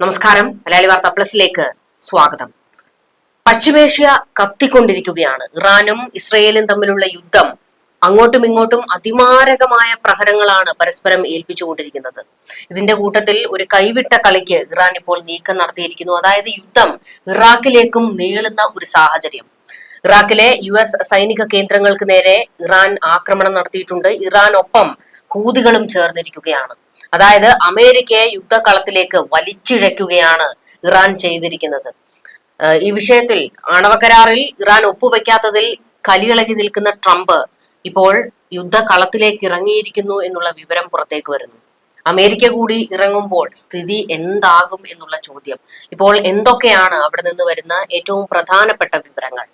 നമസ്കാരം. മലയാളി വാർത്ത പ്ലസിലേക്ക് സ്വാഗതം. പശ്ചിമേഷ്യ കത്തിക്കൊണ്ടിരിക്കുകയാണ്. ഇറാനും ഇസ്രയേലും തമ്മിലുള്ള യുദ്ധം അങ്ങോട്ടും ഇങ്ങോട്ടും അതിമാരകമായ പ്രഹരങ്ങളാണ് പരസ്പരം ഏൽപ്പിച്ചുകൊണ്ടിരിക്കുന്നത്. ഇതിന്റെ കൂട്ടത്തിൽ ഒരു കൈവിട്ട കളിക്ക് ഇറാൻ ഇപ്പോൾ നീക്കം നടത്തിയിരിക്കുന്നു. അതായത് യുദ്ധം ഇറാഖിലേക്കും നീളുന്ന ഒരു സാഹചര്യം. ഇറാഖിലെ യു എസ് സൈനിക കേന്ദ്രങ്ങൾക്ക് നേരെ ഇറാൻ ആക്രമണം നടത്തിയിട്ടുണ്ട്. ഇറാൻ ഒപ്പം ഹൂതികളും ചേർന്നിരിക്കുകയാണ്. അതായത് അമേരിക്കയെ യുദ്ധക്കളത്തിലേക്ക് വലിച്ചിഴയ്ക്കുകയാണ് ഇറാൻ ചെയ്തിരിക്കുന്നത്. ഈ വിഷയത്തിൽ ആണവ കരാറിൽ ഇറാൻ ഒപ്പുവെക്കാത്തതിൽ കലിയിളകി നിൽക്കുന്ന ട്രംപ് ഇപ്പോൾ യുദ്ധക്കളത്തിലേക്ക് ഇറങ്ങിയിരിക്കുന്നു എന്നുള്ള വിവരം പുറത്തേക്ക് വരുന്നു. അമേരിക്ക കൂടി ഇറങ്ങുമ്പോൾ സ്ഥിതി എന്താകും എന്നുള്ള ചോദ്യം. ഇപ്പോൾ എന്തൊക്കെയാണ് അവിടെ നിന്ന് വരുന്ന ഏറ്റവും പ്രധാനപ്പെട്ട വിവരങ്ങൾ?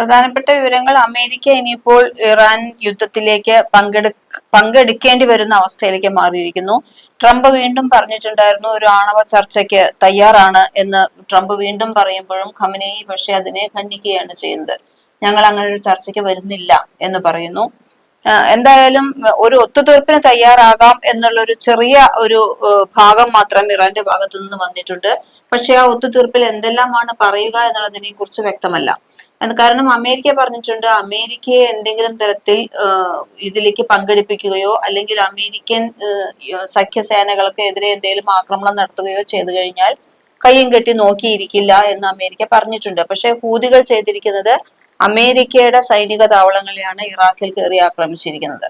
പ്രധാനപ്പെട്ട വിവരങ്ങൾ അമേരിക്ക ഇനിയിപ്പോൾ ഇറാൻ യുദ്ധത്തിലേക്ക് പങ്കെടു പങ്കെടുക്കേണ്ടി വരുന്ന അവസ്ഥയിലേക്ക് മാറിയിരിക്കുന്നു. ട്രംപ് വീണ്ടും പറഞ്ഞിട്ടുണ്ടായിരുന്നു ഒരു ആണവ ചർച്ചയ്ക്ക് തയ്യാറാണ് എന്ന് ട്രംപ് വീണ്ടും പറയുമ്പോഴും ഖമനേയി പക്ഷെ അതിനെ ഖണ്ഡിക്കുകയാണ് ചെയ്യുന്നത്. ഞങ്ങൾ അങ്ങനെ ഒരു ചർച്ചയ്ക്ക് വരുന്നില്ല എന്ന് പറയുന്നു. എന്തായാലും ഒരു ഒത്തുതീർപ്പിന് തയ്യാറാകാം എന്നുള്ള ഒരു ചെറിയ ഒരു ഭാഗം മാത്രം ഇറാന്റെ ഭാഗത്തു നിന്ന് വന്നിട്ടുണ്ട്. പക്ഷെ ആ ഒത്തുതീർപ്പിൽ എന്തെല്ലാമാണ് പറയുക എന്നുള്ളതിനെ കുറിച്ച് വ്യക്തമല്ല കാരണം അമേരിക്ക പറഞ്ഞിട്ടുണ്ട് അമേരിക്കയെ എന്തെങ്കിലും തരത്തിൽ ഇതിലേക്ക് പങ്കെടുപ്പിക്കുകയോ അല്ലെങ്കിൽ അമേരിക്കൻ സഖ്യസേനകൾക്ക് എതിരെ എന്തെങ്കിലും ആക്രമണം നടത്തുകയോ ചെയ്തു കഴിഞ്ഞാൽ കയ്യും കെട്ടി നോക്കിയിരിക്കില്ല എന്ന് അമേരിക്ക പറഞ്ഞിട്ടുണ്ട്. പക്ഷെ ഹൂതികൾ ചെയ്തിരിക്കുന്നത് അമേരിക്കയുടെ സൈനിക താവളങ്ങളെയാണ് ഇറാഖിൽ കയറി ആക്രമിച്ചിരിക്കുന്നത്.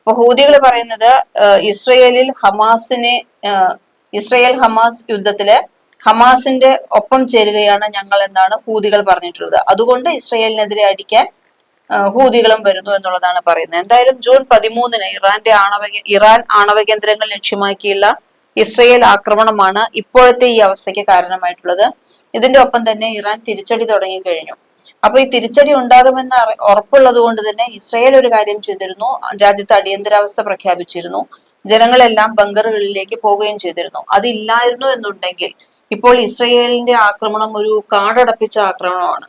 അപ്പൊ ഹൂതികൾ പറയുന്നത് ഇസ്രയേലിൽ ഹമാസിനെ ഇസ്രയേൽ ഹമാസ് യുദ്ധത്തിൽ ഹമാസിന്റെ ഒപ്പം ചേരുകയാണ് ഞങ്ങൾ എന്നാണ് ഹൂതികൾ പറഞ്ഞിട്ടുള്ളത്. അതുകൊണ്ട് ഇസ്രയേലിനെതിരെ അടിക്കാൻ ഹൂതികളും വരുന്നു എന്നുള്ളതാണ് പറയുന്നത്. എന്തായാലും ജൂൺ പതിമൂന്നിന് ഇറാന്റെ ആണവ ഇറാൻ ആണവ കേന്ദ്രങ്ങൾ ലക്ഷ്യമാക്കിയുള്ള ഇസ്രയേൽ ആക്രമണമാണ് ഇപ്പോഴത്തെ ഈ അവസ്ഥയ്ക്ക് കാരണമായിട്ടുള്ളത്. ഇതിന്റെ ഒപ്പം തന്നെ ഇറാൻ തിരിച്ചടി തുടങ്ങിക്കഴിഞ്ഞു അപ്പൊ ഈ തിരിച്ചടി ഉണ്ടാകുമെന്ന് ഉറപ്പുള്ളത് കൊണ്ട് തന്നെ ഇസ്രയേൽ ഒരു കാര്യം ചെയ്തിരുന്നു. രാജ്യത്ത് അടിയന്തരാവസ്ഥ പ്രഖ്യാപിച്ചിരുന്നു. ജനങ്ങളെല്ലാം ബങ്കറുകളിലേക്ക് പോവുകയും ചെയ്തിരുന്നു. അതില്ലായിരുന്നു എന്നുണ്ടെങ്കിൽ ഇപ്പോൾ ഇസ്രയേലിന്റെ ആക്രമണം ഒരു കാടടപ്പിച്ച ആക്രമണമാണ്.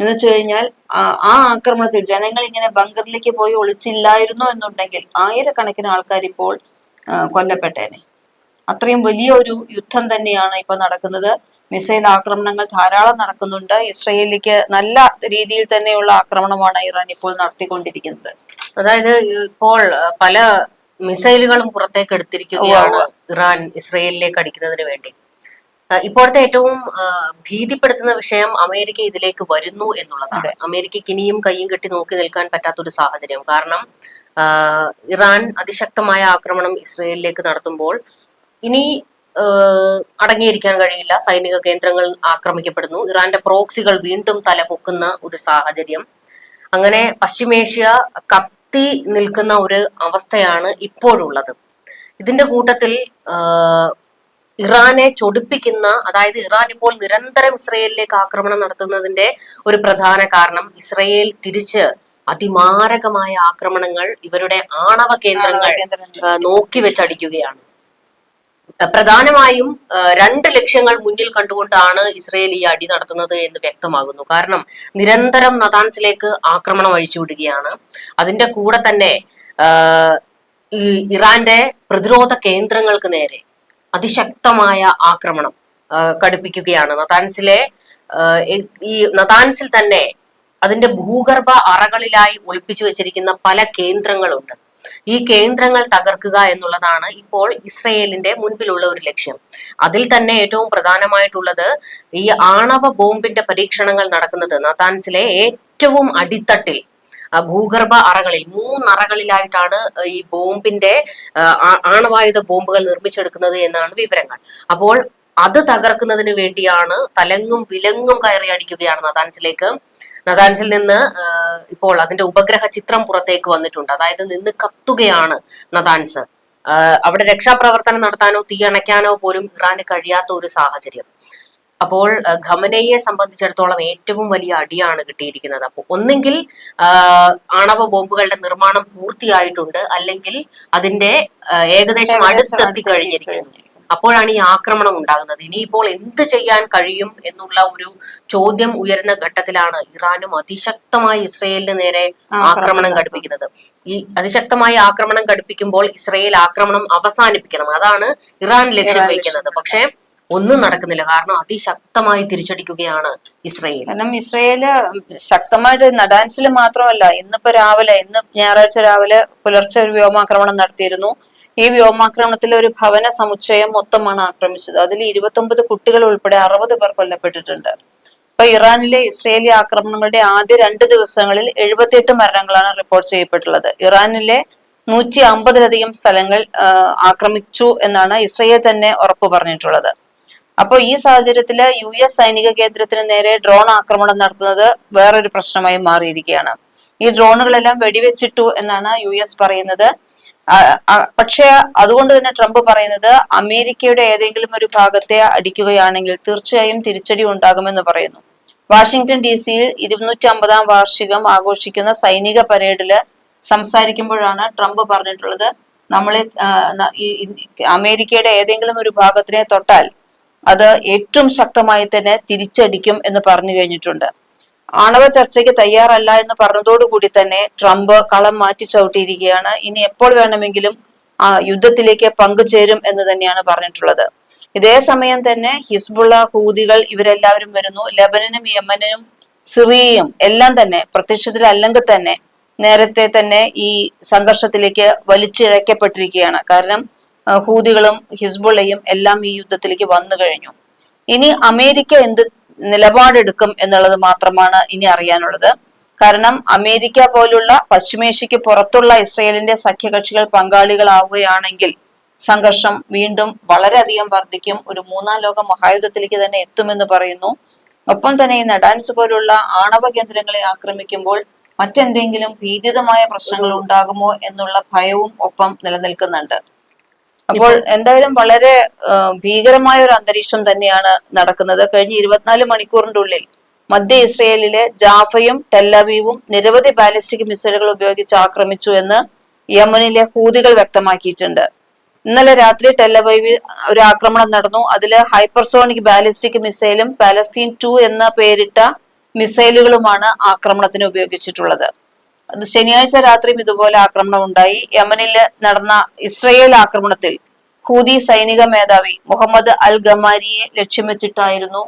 എന്ന് വെച്ച് കഴിഞ്ഞാൽ ആ- ആക്രമണത്തിൽ ജനങ്ങൾ ഇങ്ങനെ ബങ്കറിലേക്ക് പോയി ഒളിച്ചില്ലായിരുന്നു എന്നുണ്ടെങ്കിൽ ആയിരക്കണക്കിന് ആൾക്കാർ ഇപ്പോൾ കൊല്ലപ്പെട്ടേനെ. അത്രയും വലിയ ഒരു യുദ്ധം തന്നെയാണ് ഇപ്പൊ നടക്കുന്നത്. മിസൈൽ ആക്രമണങ്ങൾ ധാരാളം നടക്കുന്നുണ്ട്. ഇസ്രയേലിലേക്ക് നല്ല രീതിയിൽ തന്നെയുള്ള ആക്രമണമാണ് ഇറാൻ ഇപ്പോൾ നടത്തിക്കൊണ്ടിരിക്കുന്നത്. അതായത് ഇപ്പോൾ പല മിസൈലുകളും പുറത്തേക്ക് എടുത്തിരിക്കുകയാണ് ഇറാൻ ഇസ്രയേലിലേക്ക് അടിക്കുന്നതിന് വേണ്ടി. ഇപ്പോഴത്തെ ഏറ്റവും ഭീതിപ്പെടുത്തുന്ന വിഷയം അമേരിക്ക ഇതിലേക്ക് വരുന്നു എന്നുള്ളതാണ്. അമേരിക്കയ്ക്ക് ഇനിയും കയ്യും കെട്ടി നോക്കി നിൽക്കാൻ പറ്റാത്തൊരു സാഹചര്യം. കാരണം ഇറാൻ അതിശക്തമായ ആക്രമണം ഇസ്രയേലിലേക്ക് നടത്തുമ്പോൾ ഇനി അടങ്ങിയിരിക്കാൻ കഴിയില്ല. സൈനിക കേന്ദ്രങ്ങൾ ആക്രമിക്കപ്പെടുന്നു. ഇറാന്റെ പ്രോക്സികൾ വീണ്ടും തലപൊക്കുന്ന ഒരു സാഹചര്യം. അങ്ങനെ പശ്ചിമേഷ്യ കത്തി നിൽക്കുന്ന ഒരു അവസ്ഥയാണ് ഇപ്പോഴുള്ളത്. ഇതിന്റെ കൂട്ടത്തിൽ ഇറാനെ ചൊടിപ്പിക്കുന്ന അതായത് ഇറാൻ ഇപ്പോൾ നിരന്തരം ഇസ്രയേലിലേക്ക് ആക്രമണം നടത്തുന്നതിന്റെ ഒരു പ്രധാന കാരണം ഇസ്രയേൽ തിരിച്ച് അതിമാരകമായ ആക്രമണങ്ങൾ ഇവരുടെ ആണവ കേന്ദ്രങ്ങൾ നോക്കി വെച്ചടിക്കുകയാണ്. പ്രധാനമായും രണ്ട് ലക്ഷ്യങ്ങൾ മുന്നിൽ കണ്ടുകൊണ്ടാണ് ഇസ്രയേൽ ഈ അടി നടത്തുന്നത് എന്ന് വ്യക്തമാകുന്നു. കാരണം നിരന്തരം നദാൻസിലേക്ക് ആക്രമണം അഴിച്ചുവിടുകയാണ്. അതിന്റെ കൂടെ തന്നെ ഇറാന്റെ പ്രതിരോധ കേന്ദ്രങ്ങൾക്ക് നേരെ അതിശക്തമായ ആക്രമണം കടുപ്പിക്കുകയാണ്. നദാൻസിലെ ഈ നദാൻസിൽ തന്നെ അതിന്റെ ഭൂഗർഭ അറകളിലായി ഒളിപ്പിച്ചു വെച്ചിരിക്കുന്ന പല കേന്ദ്രങ്ങളുണ്ട്. ഈ കേന്ദ്രങ്ങൾ തകർക്കുക എന്നുള്ളതാണ് ഇപ്പോൾ ഇസ്രയേലിന്റെ മുൻപിലുള്ള ഒരു ലക്ഷ്യം. അതിൽ തന്നെ ഏറ്റവും പ്രധാനമായിട്ടുള്ളത് ഈ ആണവ ബോംബിന്റെ പരീക്ഷണങ്ങൾ നടക്കുന്നത്. നതാൻസിലെ ഏറ്റവും അടിത്തട്ടിൽ ഭൂഗർഭ അറകളിൽ മൂന്നറകളിലായിട്ടാണ് ഈ ബോംബിന്റെ ആണവായുധ ബോംബുകൾ നിർമ്മിച്ചെടുക്കുന്നത് എന്നാണ് വിവരങ്ങൾ. അപ്പോൾ അത് തകർക്കുന്നതിന് വേണ്ടിയാണ് തലങ്ങും വിലങ്ങും കയറി അടിക്കുകയാണ് നതാൻസിലേക്ക് നദാൻസിൽ നിന്ന് ഇപ്പോൾ അതിന്റെ ഉപഗ്രഹ ചിത്രം പുറത്തേക്ക് വന്നിട്ടുണ്ട്. അതായത് നിന്ന് കത്തുകയാണ് നദാൻസ് അവിടെ രക്ഷാപ്രവർത്തനം നടത്താനോ തീ അണയ്ക്കാനോ പോലും ഇറാന് കഴിയാത്ത ഒരു സാഹചര്യം. അപ്പോൾ ഖമനയെ സംബന്ധിച്ചിടത്തോളം ഏറ്റവും വലിയ അടിയാണ് കിട്ടിയിരിക്കുന്നത്. അപ്പോൾ ഒന്നെങ്കിൽ ആണവ ബോംബുകളുടെ നിർമ്മാണം പൂർത്തിയായിട്ടുണ്ട്. അല്ലെങ്കിൽ അതിന്റെ ഏകദേശം അടുത്തെത്തി കഴിഞ്ഞിരിക്കുന്നു. അപ്പോഴാണ് ഈ ആക്രമണം ഉണ്ടാകുന്നത്. ഇനിയിപ്പോൾ എന്ത് ചെയ്യാൻ കഴിയും എന്നുള്ള ഒരു ചോദ്യം ഉയരുന്ന ഘട്ടത്തിലാണ് ഇറാനും അതിശക്തമായി ഇസ്രയേലിന് നേരെ ആക്രമണം ഘടിപ്പിക്കുന്നത്. ഈ അതിശക്തമായ ആക്രമണം ഘടിപ്പിക്കുമ്പോൾ ഇസ്രയേൽ ആക്രമണം അവസാനിപ്പിക്കണം. അതാണ് ഇറാൻ ലക്ഷ്യം വയ്ക്കുന്നത് പക്ഷേ ഒന്നും നടക്കുന്നില്ല. കാരണം അതിശക്തമായി തിരിച്ചടിക്കുകയാണ് ഇസ്രയേൽ. കാരണം ഇസ്രയേൽ ശക്തമായിട്ട് നടാൻസിൽ മാത്രമല്ല ഇന്നിപ്പോ രാവിലെ ഇന്ന് ഞായറാഴ്ച രാവിലെ പുലർച്ചെ ഒരു വ്യോമാക്രമണം നടത്തിയിരുന്നു. ഈ വ്യോമാക്രമണത്തിൽ ഒരു ഭവന സമുച്ചയം മൊത്തമാണ് ആക്രമിച്ചത്. അതിൽ ഇരുപത്തൊമ്പത് കുട്ടികൾ ഉൾപ്പെടെ അറുപത് പേർ കൊല്ലപ്പെട്ടിട്ടുണ്ട്. ഇപ്പൊ ഇറാനിലെ ഇസ്രയേലി ആക്രമണങ്ങളുടെ ആദ്യ രണ്ട് ദിവസങ്ങളിൽ എഴുപത്തിയെട്ട് മരണങ്ങളാണ് റിപ്പോർട്ട് ചെയ്യപ്പെട്ടുള്ളത്. ഇറാനിലെ നൂറ്റി അമ്പതിലധികം സ്ഥലങ്ങൾ ആക്രമിച്ചു എന്നാണ് ഇസ്രയേൽ തന്നെ ഉറപ്പ് പറഞ്ഞിട്ടുള്ളത്. അപ്പോൾ ഈ സാഹചര്യത്തിൽ യു എസ് സൈനിക കേന്ദ്രത്തിന് നേരെ ഡ്രോൺ ആക്രമണം നടത്തുന്നത് വേറൊരു പ്രശ്നമായി മാറിയിരിക്കുകയാണ്. ഈ ഡ്രോണുകളെല്ലാം വെടിവെച്ചിട്ടു എന്നാണ് യു പറയുന്നത്. പക്ഷേ അതുകൊണ്ട് തന്നെ ട്രംപ് പറയുന്നത് അമേരിക്കയുടെ ഏതെങ്കിലും ഒരു ഭാഗത്തെ അടിക്കുകയാണെങ്കിൽ തീർച്ചയായും തിരിച്ചടി ഉണ്ടാകുമെന്ന് പറയുന്നു. വാഷിംഗ്ടൺ ഡി സിയിൽ ഇരുന്നൂറ്റി അമ്പതാം വാർഷികം ആഘോഷിക്കുന്ന സൈനിക പരേഡിൽ സംസാരിക്കുമ്പോഴാണ് ട്രംപ് പറഞ്ഞിട്ടുള്ളത് നമ്മളെ അമേരിക്കയുടെ ഏതെങ്കിലും ഒരു ഭാഗത്തിനെ തൊട്ടാൽ അത് ഏറ്റവും ശക്തമായി തന്നെ തിരിച്ചടിക്കും എന്ന് പറഞ്ഞു കഴിഞ്ഞിട്ടുണ്ട്. ആണവ ചർച്ചയ്ക്ക് തയ്യാറല്ല എന്ന് പറഞ്ഞതോടുകൂടി തന്നെ ട്രംപ് കളം മാറ്റി ചവിട്ടിയിരിക്കുകയാണ്. ഇനി എപ്പോൾ വേണമെങ്കിലും ആ യുദ്ധത്തിലേക്ക് പങ്കുചേരും എന്ന് തന്നെയാണ് പറഞ്ഞിട്ടുള്ളത്. ഇതേ സമയം തന്നെ ഹിസ്ബുള്ള ഹൂതികൾ ഇവരെല്ലാവരും വരുന്നു. ലബനനും യമനും സിറിയയും എല്ലാം തന്നെ പ്രത്യക്ഷത്തിൽ അല്ലെങ്കിൽ തന്നെ നേരത്തെ തന്നെ ഈ സംഘർഷത്തിലേക്ക് വലിച്ചിഴക്കപ്പെട്ടിരിക്കുകയാണ്. കാരണം ഹൂതികളും ഹിസ്ബുള്ളയും എല്ലാം ഈ യുദ്ധത്തിലേക്ക് വന്നു കഴിഞ്ഞു. ഇനി അമേരിക്ക എന്ത് നിലപാടെടുക്കും എന്നുള്ളത് മാത്രമാണ് ഇനി അറിയാനുള്ളത്. കാരണം അമേരിക്ക പോലുള്ള പശ്ചിമേഷ്യക്ക് പുറത്തുള്ള ഇസ്രയേലിന്റെ സഖ്യകക്ഷികൾ പങ്കാളികളാവുകയാണെങ്കിൽ സംഘർഷം വീണ്ടും വളരെയധികം വർദ്ധിക്കും. ഒരു മൂന്നാം ലോക മഹായുദ്ധത്തിലേക്ക് തന്നെ എത്തുമെന്ന് പറയുന്നു. ഒപ്പം തന്നെ ഈ നഡാൻസ് പോലുള്ള ആണവ കേന്ദ്രങ്ങളെ ആക്രമിക്കുമ്പോൾ മറ്റെന്തെങ്കിലും ഭീതിതമായ പ്രശ്നങ്ങൾ ഉണ്ടാകുമോ എന്നുള്ള ഭയവും ഒപ്പം നിലനിൽക്കുന്നുണ്ട്. അപ്പോൾ എന്തായാലും വളരെ ഭീകരമായ ഒരു അന്തരീക്ഷം തന്നെയാണ് നടക്കുന്നത്. കഴിഞ്ഞ ഇരുപത്തിനാല് മണിക്കൂറിന്റെ ഉള്ളിൽ മധ്യ ഇസ്രയേലിലെ ജാഫയും ടെല്ലവീവും നിരവധി ബാലിസ്റ്റിക് മിസൈലുകൾ ഉപയോഗിച്ച് ആക്രമിച്ചു എന്ന് യമനിലെ ഹൂതികൾ വ്യക്തമാക്കിയിട്ടുണ്ട്. ഇന്നലെ രാത്രി ടെല്ലവൈവിൽ ഒരു ആക്രമണം നടന്നു. അതിൽ ഹൈപ്പർസോണിക് ബാലിസ്റ്റിക് മിസൈലും പാലസ്തീൻ ടു എന്ന പേരിട്ട മിസൈലുകളുമാണ് ആക്രമണത്തിന് ഉപയോഗിച്ചിട്ടുള്ളത്. ശനിയാഴ്ച രാത്രിയും ഇതുപോലെ ആക്രമണം ഉണ്ടായി. യമനിൽ നടന്ന ഇസ്രയേൽ ആക്രമണത്തിൽ ഹൂതി സൈനിക മേധാവി മുഹമ്മദ് അൽ ഗമാരിയെ ലക്ഷ്യം വെച്ചിട്ടായിരുന്നു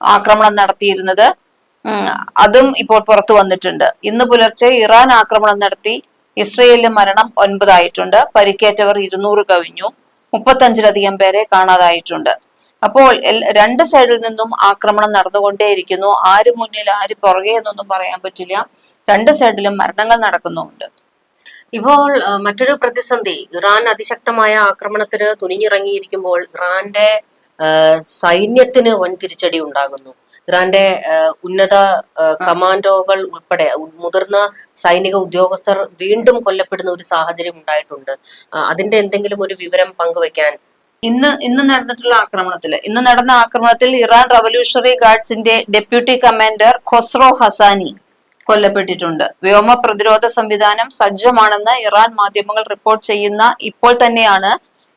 ആക്രമണം നടത്തിയിരുന്നത്. അതും ഇപ്പോൾ പുറത്തു വന്നിട്ടുണ്ട്. ഇന്ന് പുലർച്ചെ ഇറാൻ ആക്രമണം നടത്തി ഇസ്രയേലിലെ മരണം ഒൻപതായിട്ടുണ്ട്. പരിക്കേറ്റവർ ഇരുന്നൂറ് കവിഞ്ഞു മുപ്പത്തഞ്ചിലധികം പേരെ കാണാതായിട്ടുണ്ട്. അപ്പോൾ രണ്ട് സൈഡിൽ നിന്നും ആക്രമണം നടന്നുകൊണ്ടേയിരിക്കുന്നു. ആര് മുന്നിൽ ആര് പുറകെ എന്നൊന്നും പറയാൻ പറ്റില്ല. രണ്ട് സൈഡിലും മരണങ്ങൾ നടക്കുന്നുമുണ്ട്. ഇപ്പോൾ മറ്റൊരു പ്രതിസന്ധി. ഇറാൻ അതിശക്തമായ ആക്രമണത്തിന് തുനിഞ്ഞിറങ്ങിയിരിക്കുമ്പോൾ ഇറാന്റെ സൈന്യത്തിന് വൻ തിരിച്ചടി ഉണ്ടാകുന്നു. ഇറാന്റെ ഉന്നത കമാൻഡോകൾ ഉൾപ്പെടെ മുതിർന്ന സൈനിക ഉദ്യോഗസ്ഥർ വീണ്ടും കൊല്ലപ്പെടുന്ന ഒരു സാഹചര്യം ഉണ്ടായിട്ടുണ്ട്. അതിന്റെ എന്തെങ്കിലും ഒരു വിവരം പങ്കുവെക്കാൻ ഇന്ന് ഇന്ന് നടന്നിട്ടുള്ള ആക്രമണത്തിൽ ഇന്ന് നടന്ന ആക്രമണത്തിൽ ഇറാൻ റവല്യൂഷണറി ഗാർഡ്സിന്റെ ഡെപ്യൂട്ടി കമാൻഡർ ഖൊസ്രോ ഹസാനി കൊല്ലപ്പെട്ടിട്ടുണ്ട്. വ്യോമ പ്രതിരോധ സംവിധാനം സജ്ജമാണെന്ന് ഇറാൻ മാധ്യമങ്ങൾ റിപ്പോർട്ട് ചെയ്യുന്ന ഇപ്പോൾ തന്നെയാണ്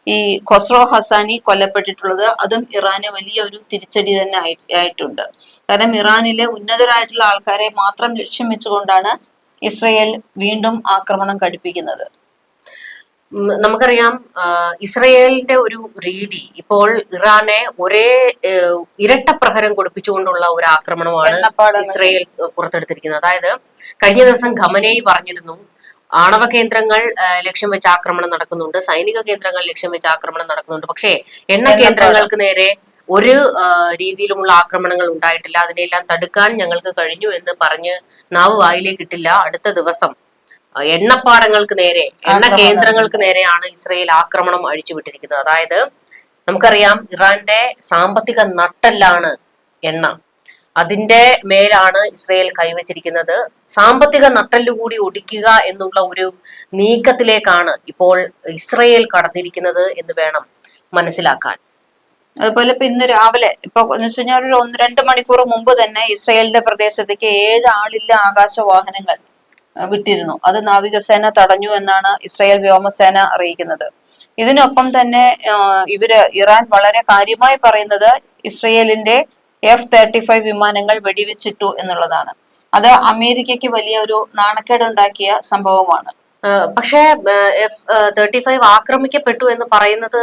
ഈ ഖൊസ്രോ ഹസാനി കൊല്ലപ്പെട്ടിട്ടുള്ളത്. അതും ഇറാന് വലിയ ഒരു തിരിച്ചടി തന്നെ ആയിട്ടുണ്ട്. കാരണം ഇറാനിലെ ഉന്നതരായിട്ടുള്ള ആൾക്കാരെ മാത്രം ലക്ഷ്യം വെച്ചുകൊണ്ടാണ് ഇസ്രയേൽ വീണ്ടും ആക്രമണം കടുപ്പിക്കുന്നത് നമുക്കറിയാം ഇസ്രയേലിന്റെ ഒരു രീതി ഇപ്പോൾ ഇറാനെ ഒരേ ഇരട്ട പ്രഹരം കൊടുപ്പിച്ചുകൊണ്ടുള്ള ഒരു ആക്രമണമാണ്. ഇസ്രയേൽ പുറത്തെടുത്തിരിക്കുന്നത്. അതായത് കഴിഞ്ഞ ദിവസം ഖമനയി പറഞ്ഞിരുന്നു ആണവ കേന്ദ്രങ്ങൾ ലക്ഷ്യം വെച്ച് ആക്രമണം നടക്കുന്നുണ്ട് സൈനിക കേന്ദ്രങ്ങൾ ലക്ഷ്യം വെച്ച് ആക്രമണം നടക്കുന്നുണ്ട്. പക്ഷേ എണ്ണ കേന്ദ്രങ്ങൾക്ക് നേരെ ഒരു രീതിയിലുമുള്ള ആക്രമണങ്ങൾ ഉണ്ടായിട്ടില്ല. അതിനെല്ലാം തടുക്കാൻ ഞങ്ങൾക്ക് കഴിഞ്ഞു എന്ന് പറഞ്ഞ് നാവ് വായിലേക്കിട്ടില്ല അടുത്ത ദിവസം എണ്ണപ്പാടങ്ങൾക്ക് നേരെ എണ്ണ കേന്ദ്രങ്ങൾക്ക് നേരെയാണ് ഇസ്രയേൽ ആക്രമണം അഴിച്ചുവിട്ടിരിക്കുന്നത്. അതായത് നമുക്കറിയാം ഇറാന്റെ സാമ്പത്തിക നട്ടെല്ലാണ് എണ്ണ. അതിന്റെ മേലാണ് ഇസ്രയേൽ കൈവച്ചിരിക്കുന്നത്. സാമ്പത്തിക നട്ടൽ കൂടി ഒടിക്കുക എന്നുള്ള ഒരു നീക്കത്തിലേക്കാണ് ഇപ്പോൾ ഇസ്രയേൽ കടന്നിരിക്കുന്നത് എന്ന് വേണം മനസ്സിലാക്കാൻ. അതുപോലെ ഇപ്പൊ ഇന്ന് രാവിലെ ഇപ്പൊ എന്ന് വെച്ച് കഴിഞ്ഞാൽ ഒരു ഒന്ന് രണ്ട് മണിക്കൂർ മുമ്പ് തന്നെ ഇസ്രയേലിന്റെ പ്രദേശത്തേക്ക് ഏഴ് ആളില്ല ആകാശ വാഹനങ്ങൾ ആ, വിട്ടിരുന്നു. അത് നാവികസേന തടഞ്ഞു എന്നാണ് ഇസ്രായേൽ വ്യോമസേന അറിയിക്കുന്നത്. ഇതിനൊപ്പം തന്നെ ഇവർ ഇറാൻ വളരെ കാര്യമായി പറയുന്നത് ഇസ്രയേലിന്റെ എഫ് തേർട്ടി ഫൈവ് വിമാനങ്ങൾ വെടിവെച്ചിട്ടു എന്നുള്ളതാണ്. അത് അമേരിക്കയ്ക്ക് വലിയ ഒരു നാണക്കേടുണ്ടാക്കിയ സംഭവമാണ്. പക്ഷേ എഫ് തേർട്ടി ഫൈവ് ആക്രമിക്കപ്പെട്ടു എന്ന് പറയുന്നത്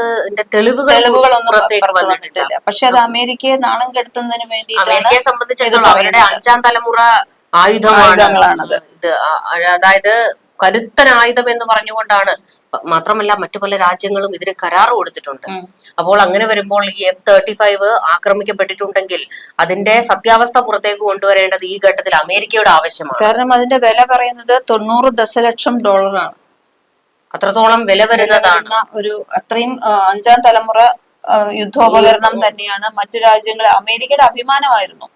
തെളിവുകൾ വന്നിട്ടില്ല. വന്നിട്ടില്ല. പക്ഷെ അത് അമേരിക്കയെ നാണം കെടുത്തുന്നതിന് വേണ്ടിയിട്ടാണ് അമേരിക്കയെ സംബന്ധിച്ചിടത്തോളം അവരുടെ അഞ്ചാം തലമുറ ആയുധമാണ്. ഇത് അതായത് കരുത്തൻ ആയുധം എന്ന് പറഞ്ഞുകൊണ്ടാണ്. മാത്രമല്ല മറ്റു പല രാജ്യങ്ങളും ഇതിന് കരാർ കൊടുത്തിട്ടുണ്ട്. അപ്പോൾ അങ്ങനെ വരുമ്പോൾ ഈ എഫ് തേർട്ടി ഫൈവ് ആക്രമിക്കപ്പെട്ടിട്ടുണ്ടെങ്കിൽ അതിന്റെ സത്യാവസ്ഥ പുറത്തേക്ക് കൊണ്ടുവരേണ്ടത് ഈ ഘട്ടത്തിൽ അമേരിക്കയുടെ ആവശ്യമാണ്. കാരണം അതിന്റെ വില പറയുന്നത് തൊണ്ണൂറ് ദശലക്ഷം ഡോളറാണ്. അത്രത്തോളം വില വരുന്നതാണ്. ഒരു അത്രയും അഞ്ചാം തലമുറ യുദ്ധോപകരണം തന്നെയാണ് മറ്റു രാജ്യങ്ങൾ അമേരിക്കയുടെ അഭിമാനമായിരുന്നു.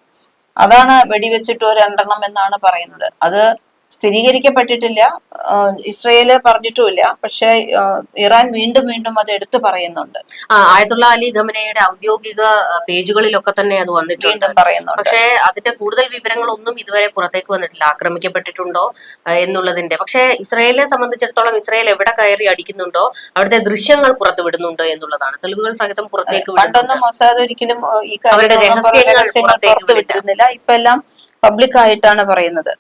അതാണ് വെടിവെച്ചിട്ട് ഒരു രണ്ടെണ്ണം എന്നാണ് പറയുന്നത്. അത് സ്ഥിരീകരിക്കപ്പെട്ടിട്ടില്ല. Israel Israel പറഞ്ഞിട്ടുമില്ല. പക്ഷേ ഇറാൻ വീണ്ടും വീണ്ടും അത് എടുത്തു പറയുന്നുണ്ട്. ആ, ആയതുള്ള അലി ഖമനയുടെ ഔദ്യോഗിക പേജുകളിലൊക്കെ തന്നെ അത് വന്നിട്ടുണ്ട്. പറയുന്നുണ്ട്. പക്ഷേ അതിന്റെ കൂടുതൽ വിവരങ്ങളൊന്നും ഇതുവരെ പുറത്തേക്ക് വന്നിട്ടില്ല. ആക്രമിക്കപ്പെട്ടിട്ടുണ്ടോ എന്നുള്ളതിന്റെ. പക്ഷേ ഇസ്രയേലിനെ സംബന്ധിച്ചിടത്തോളം ഇസ്രയേൽ എവിടെ കയറി അടിക്കുന്നുണ്ടോ അവിടുത്തെ ദൃശ്യങ്ങൾ പുറത്തു വിടുന്നുണ്ട് എന്നുള്ളതാണ്. തെളിവുകൾ സഹിതം പുറത്തേക്ക് പണ്ടൊന്നും മൊസാദ് ഒരിക്കലും ഈ അവരുടെ രഹസ്യങ്ങൾ രഹസ്യങ്ങൾ പുറത്തേക്ക് വിട്ടിരുന്നില്ല. ഇപ്പൊ എല്ലാം പബ്ലിക് ആയിട്ടാണ് പറയുന്നത്.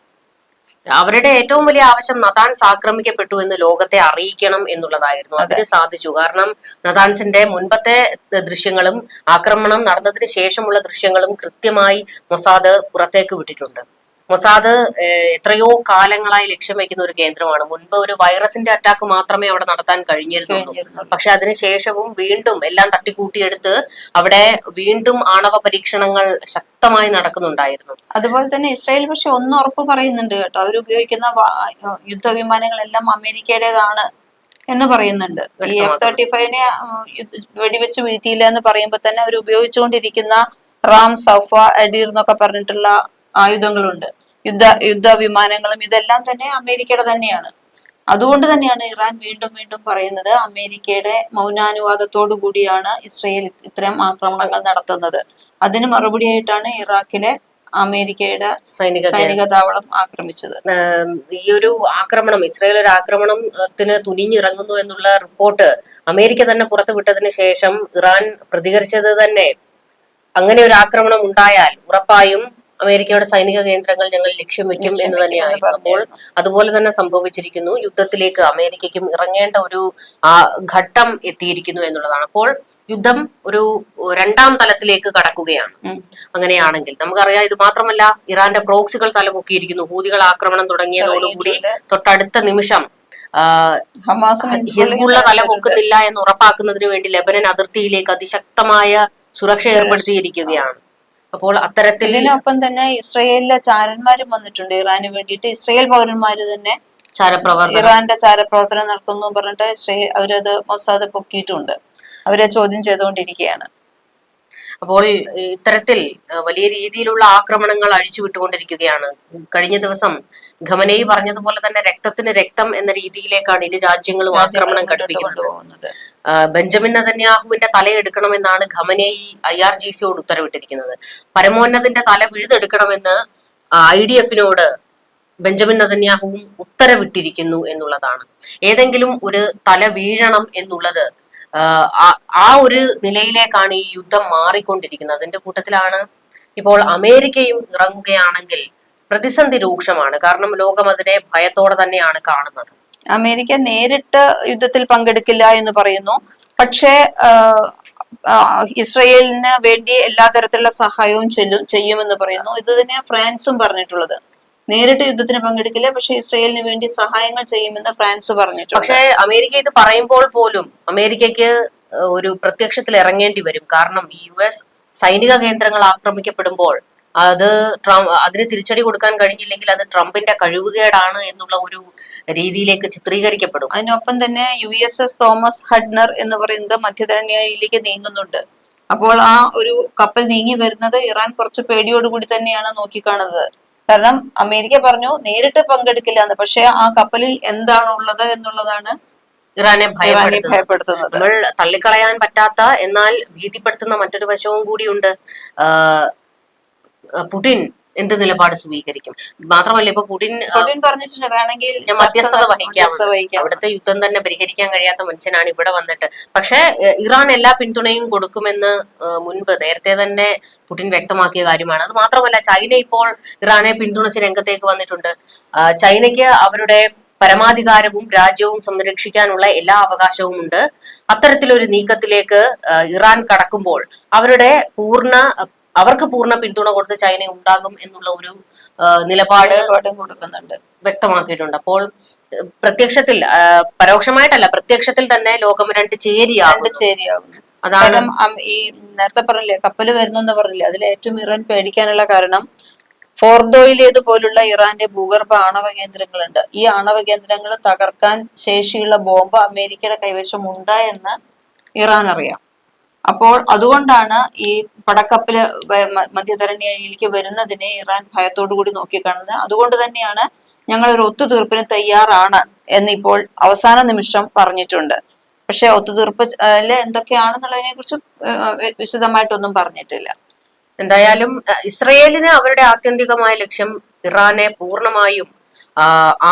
അവരുടെ ഏറ്റവും വലിയ ആവശ്യം നദാൻ ആക്രമിക്കപ്പെട്ടു എന്ന് ലോകത്തെ അറിയിക്കണം എന്നുള്ളതായിരുന്നു. അതിന് സാധിച്ചു. കാരണം നദാൻസിന്റെ മുൻപത്തെ ദൃശ്യങ്ങളും ആക്രമണം നടന്നതിന് ശേഷമുള്ള ദൃശ്യങ്ങളും കൃത്യമായി മൊസാദ് പുറത്തേക്ക് വിട്ടിട്ടുണ്ട്. മൊസാദ് എത്രയോ കാലങ്ങളായി ലക്ഷ്യം വയ്ക്കുന്ന ഒരു കേന്ദ്രമാണ്. മുൻപ് ഒരു വൈറസിന്റെ അറ്റാക്ക് മാത്രമേ അവിടെ നടത്താൻ കഴിഞ്ഞിരുന്നുള്ളൂ. പക്ഷെ അതിനുശേഷവും വീണ്ടും എല്ലാം തട്ടിക്കൂട്ടിയെടുത്ത് അവിടെ വീണ്ടും ആണവ പരീക്ഷണങ്ങൾ ശക്തമായി നടക്കുന്നുണ്ടായിരുന്നു. അതുപോലെ തന്നെ ഇസ്രായേൽ പക്ഷെ ഒന്ന് ഉറപ്പ് പറയുന്നുണ്ട് കേട്ടോ. അവർ ഉപയോഗിക്കുന്ന യുദ്ധവിമാനങ്ങളെല്ലാം അമേരിക്കയുടേതാണ് എന്ന് പറയുന്നുണ്ട്. ഈ എഫ് തേർട്ടി ഫൈവിനെ വെടിവെച്ച് വീഴ്ത്തിയില്ല എന്ന് പറയുമ്പോൾ തന്നെ അവർ ഉപയോഗിച്ചുകൊണ്ടിരിക്കുന്ന റാം സൗഫ അഡീർ എന്നൊക്കെ പറഞ്ഞിട്ടുള്ള ആയുധങ്ങളുണ്ട്. യുദ്ധ യുദ്ധ വിമാനങ്ങളും ഇതെല്ലാം തന്നെ അമേരിക്കയുടെ തന്നെയാണ്. അതുകൊണ്ട് തന്നെയാണ് ഇറാൻ വീണ്ടും വീണ്ടും പറയുന്നത് അമേരിക്കയുടെ മൗനാനുവാദത്തോടു കൂടിയാണ് ഇസ്രയേൽ ഇത്തരം ആക്രമണങ്ങൾ നടത്തുന്നത്. അതിന് മറുപടിയായിട്ടാണ് ഇറാഖിലെ അമേരിക്കയുടെ സൈനിക സൈനിക താവളം ആക്രമിച്ചത്. ഈ ഒരു ആക്രമണം ഇസ്രായേൽ ഒരു ആക്രമണത്തിന് തുനിഞ്ഞിറങ്ങുന്നു എന്നുള്ള റിപ്പോർട്ട് അമേരിക്ക തന്നെ പുറത്തുവിട്ടതിന് ശേഷം ഇറാൻ പ്രതികരിച്ചത് തന്നെ. അങ്ങനെ ഒരു ആക്രമണം ഉണ്ടായാൽ ഉറപ്പായും അമേരിക്കയുടെ സൈനിക കേന്ദ്രങ്ങൾ ഞങ്ങൾ ലക്ഷ്യം വെക്കും എന്ന് തന്നെയായിരുന്നു അപ്പോൾ അതുപോലെ തന്നെ സംഭവിച്ചിരിക്കുന്നു. യുദ്ധത്തിലേക്ക് അമേരിക്കയ്ക്കും ഇറങ്ങേണ്ട ഒരു ആ ഘട്ടം എത്തിയിരിക്കുന്നു എന്നുള്ളതാണ്. അപ്പോൾ യുദ്ധം ഒരു രണ്ടാം തലത്തിലേക്ക് കടക്കുകയാണ്. അങ്ങനെയാണെങ്കിൽ നമുക്കറിയാം ഇത് മാത്രമല്ല ഇറാന്റെ പ്രോക്സികൾ തലമുക്കിയിരിക്കുന്നു ഹൂതികൾ ആക്രമണം തുടങ്ങിയതോടുകൂടി തൊട്ടടുത്ത നിമിഷം ഹിസ്ബുള്ള തല പൊക്കുന്നില്ല എന്ന് ഉറപ്പാക്കുന്നതിന് വേണ്ടി ലബനൻ അതിർത്തിയിലേക്ക് അതിശക്തമായ സുരക്ഷ ഏർപ്പെടുത്തിയിരിക്കുകയാണ്. അപ്പോൾ അത്തരത്തിൽ ഇതിനൊപ്പം തന്നെ ഇസ്രയേലിലെ ചാരന്മാരും വന്നിട്ടുണ്ട്. ഇറാന് വേണ്ടിയിട്ട് ഇസ്രയേൽ പൗരന്മാര് തന്നെ ചാരപ്രവർത്തനം. ഇറാന്റെ ചാരപ്രവർത്തനം നടത്തുന്നു പറഞ്ഞിട്ട് ഇസ്രയേൽ അവരത് മൊസാദ് പൊക്കിയിട്ടുണ്ട്. അവരെ ചോദ്യം ചെയ്തുകൊണ്ടിരിക്കുകയാണ്. അപ്പോൾ ഇത്തരത്തിൽ വലിയ രീതിയിലുള്ള ആക്രമണങ്ങൾ അഴിച്ചുവിട്ടുകൊണ്ടിരിക്കുകയാണ്. കഴിഞ്ഞ ദിവസം ഖമനയി പറഞ്ഞതുപോലെ തന്നെ രക്തത്തിന് രക്തം എന്ന രീതിയിലേക്കാണ് ഇരു രാജ്യങ്ങളും ആക്രമണം ഘടിപ്പിക്കുന്നത് ബെഞ്ചമിൻ നതന്യാഹുവിന്റെ തലയെടുക്കണമെന്നാണ് ഖമനയി ഐ ആർ ജി സിയോട് ഉത്തരവിട്ടിരിക്കുന്നത്. പരമോന്നതിന്റെ തല പിഴുതെടുക്കണമെന്ന് ഐ ഡി എഫിനോട് ബെഞ്ചമിൻ നതന്യാഹുവും ഉത്തരവിട്ടിരിക്കുന്നു എന്നുള്ളതാണ്. ഏതെങ്കിലും ഒരു തല വീഴണം എന്നുള്ളത് ആ, ഒരു നിലയിലേക്കാണ് ഈ യുദ്ധം മാറിക്കൊണ്ടിരിക്കുന്നത്. അതിന്റെ കൂട്ടത്തിലാണ് ഇപ്പോൾ അമേരിക്കയും ഇറങ്ങുകയാണെങ്കിൽ പ്രതിസന്ധി രൂക്ഷമാണ്. കാരണം ലോകം അതിനെ ഭയത്തോടെ തന്നെയാണ് കാണുന്നത്. അമേരിക്ക നേരിട്ട് യുദ്ധത്തിൽ പങ്കെടുക്കില്ല എന്ന് പറയുന്നു. പക്ഷേ ഇസ്രയേലിന് വേണ്ടി എല്ലാ തരത്തിലുള്ള സഹായവും ചെല്ലും ചെയ്യുമെന്ന് പറയുന്നു. ഇത് തന്നെ ഫ്രാൻസും പറഞ്ഞിട്ടുള്ളത്. നേരിട്ട് യുദ്ധത്തിന് പങ്കെടുക്കില്ല പക്ഷെ ഇസ്രയേലിന് വേണ്ടി സഹായങ്ങൾ ചെയ്യുമെന്ന് ഫ്രാൻസ് പറഞ്ഞിട്ടുണ്ട്. പക്ഷേ അമേരിക്ക ഇത് പറയുമ്പോൾ പോലും അമേരിക്കയ്ക്ക് ഒരു പ്രത്യക്ഷത്തിൽ ഇറങ്ങേണ്ടി വരും. കാരണം യു എസ് സൈനിക കേന്ദ്രങ്ങൾ ആക്രമിക്കപ്പെടുമ്പോൾ അത് ട്രം- അതിന് തിരിച്ചടി കൊടുക്കാൻ കഴിഞ്ഞില്ലെങ്കിൽ അത് ട്രംപിന്റെ കഴിവുകേടാണ് എന്നുള്ള ഒരു രീതിയിലേക്ക് ചിത്രീകരിക്കപ്പെടും. അതിനൊപ്പം തന്നെ U S S Thomas Hudner എന്ന് പറയുന്നത് മധ്യധരണിയിലേക്ക് നീങ്ങുന്നുണ്ട്. അപ്പോൾ ആ ഒരു കപ്പൽ നീങ്ങി വരുന്നത് ഇറാൻ കുറച്ച് പേടിയോടുകൂടി തന്നെയാണ് നോക്കിക്കാണുന്നത്. കാരണം അമേരിക്ക പറഞ്ഞു നേരിട്ട് പങ്കെടുക്കില്ല എന്ന് പക്ഷെ ആ കപ്പലിൽ എന്താണ് ഉള്ളത് എന്നുള്ളതാണ് ഇറാനെ ഭയപ്പെടുത്തുന്നത്. നമ്മൾ തള്ളിക്കളയാൻ പറ്റാത്ത എന്നാൽ ഭീതിപ്പെടുത്തുന്ന മറ്റൊരു വശവും കൂടിയുണ്ട് പുടിൻ എന്ത് നിലപാട് സ്വീകരിക്കും? മാത്രമല്ല ഇപ്പൊ പുടിൻ പുടിൻ പറഞ്ഞിട്ടുണ്ട് വേണമെങ്കിൽ മധ്യസ്ഥത വഹിക്കാം. അവിടുത്തെ യുദ്ധം തന്നെ പരിഹരിക്കാൻ കഴിയാത്ത മനുഷ്യനാണ് ഇവിടെ വന്നിട്ട്. പക്ഷേ ഇറാൻ എല്ലാ പിന്തുണയും കൊടുക്കുമെന്ന് മുൻപ് നേരത്തെ തന്നെ പുടിൻ വ്യക്തമാക്കിയ കാര്യമാണ്. അത് മാത്രമല്ല ചൈന ഇപ്പോൾ ഇറാനെ പിന്തുണച്ച് രംഗത്തേക്ക് വന്നിട്ടുണ്ട്. ചൈനയ്ക്ക് അവരുടെ പരമാധികാരവും രാജ്യവും സംരക്ഷിക്കാനുള്ള എല്ലാ അവകാശവും ഉണ്ട്. അത്തരത്തിലൊരു നീക്കത്തിലേക്ക് ഇറാൻ കടക്കുമ്പോൾ അവരുടെ പൂർണ അവർക്ക് പൂർണ പിന്തുണ കൊടുത്ത് ചൈന ഉണ്ടാകും എന്നുള്ള ഒരു നിലപാട് കൊടുക്കുന്നുണ്ട്. വ്യക്തമാക്കിയിട്ടുണ്ട്. അപ്പോൾ പ്രത്യക്ഷത്തിൽ പരോക്ഷമായിട്ടല്ല പ്രത്യക്ഷത്തിൽ തന്നെ ലോകം രണ്ട് ചേരിയാകും ശരിയാകുന്നു അതാണ് ഈ നേരത്തെ പറഞ്ഞില്ലേ കപ്പൽ വരുന്നെന്ന് പറഞ്ഞില്ലേ അതിൽ ഏറ്റവും ഇറാൻ പേടിക്കാനുള്ള കാരണം ഫോർദോയിലേത് പോലുള്ള ഇറാന്റെ ഭൂഗർഭ ആണവ കേന്ദ്രങ്ങളുണ്ട്. ഈ ആണവ കേന്ദ്രങ്ങൾ തകർക്കാൻ ശേഷിയുള്ള ബോംബ് അമേരിക്കയുടെ കൈവശം ഉണ്ട് എന്ന് ഇറാൻ അറിയാം. അപ്പോൾ അതുകൊണ്ടാണ് ഈ പടക്കപ്പൽ മധ്യധരണിയിലേക്ക് വരുന്നതിനെ ഇറാൻ ഭയത്തോടു കൂടി നോക്കിക്കാണുന്നത്. അതുകൊണ്ട് തന്നെയാണ് ഞങ്ങൾ ഒരു ഒത്തുതീർപ്പിന് തയ്യാറാണ് എന്നിപ്പോൾ അവസാന നിമിഷം പറഞ്ഞിട്ടുണ്ട്. പക്ഷെ ഒത്തുതീർപ്പ് എന്തൊക്കെയാണെന്നുള്ളതിനെ കുറിച്ച് വിശദമായിട്ടൊന്നും പറഞ്ഞിട്ടില്ല. എന്തായാലും ഇസ്രയേലിന് അവരുടെ ആത്യന്തികമായ ലക്ഷ്യം ഇറാനെ പൂർണമായും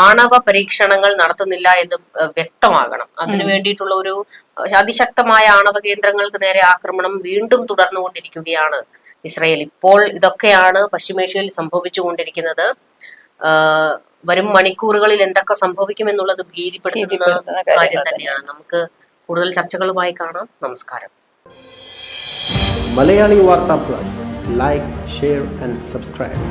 ആണവ പരീക്ഷണങ്ങൾ നടത്തുന്നില്ല എന്ന് വ്യക്തമാകണം. അതിനു വേണ്ടിയിട്ടുള്ള ഒരു അതിശക്തമായ ആണവ കേന്ദ്രങ്ങൾക്ക് നേരെ ആക്രമണം വീണ്ടും തുടർന്നുകൊണ്ടിരിക്കുകയാണ്. ഇസ്രയേൽ ഇപ്പോൾ ഇതൊക്കെയാണ് പശ്ചിമേഷ്യയിൽ സംഭവിച്ചുകൊണ്ടിരിക്കുന്നത്. വരും മണിക്കൂറുകളിൽ എന്തൊക്കെ സംഭവിക്കും എന്നുള്ളത് ഭീതിപ്പെടുത്തുന്ന ഭീതിപ്പെടുത്തുന്ന കാര്യം തന്നെയാണ്. നമുക്ക് കൂടുതൽ ചർച്ചകളുമായി കാണാം. നമസ്കാരം. Malayali Vartha plus. Like share and subscribe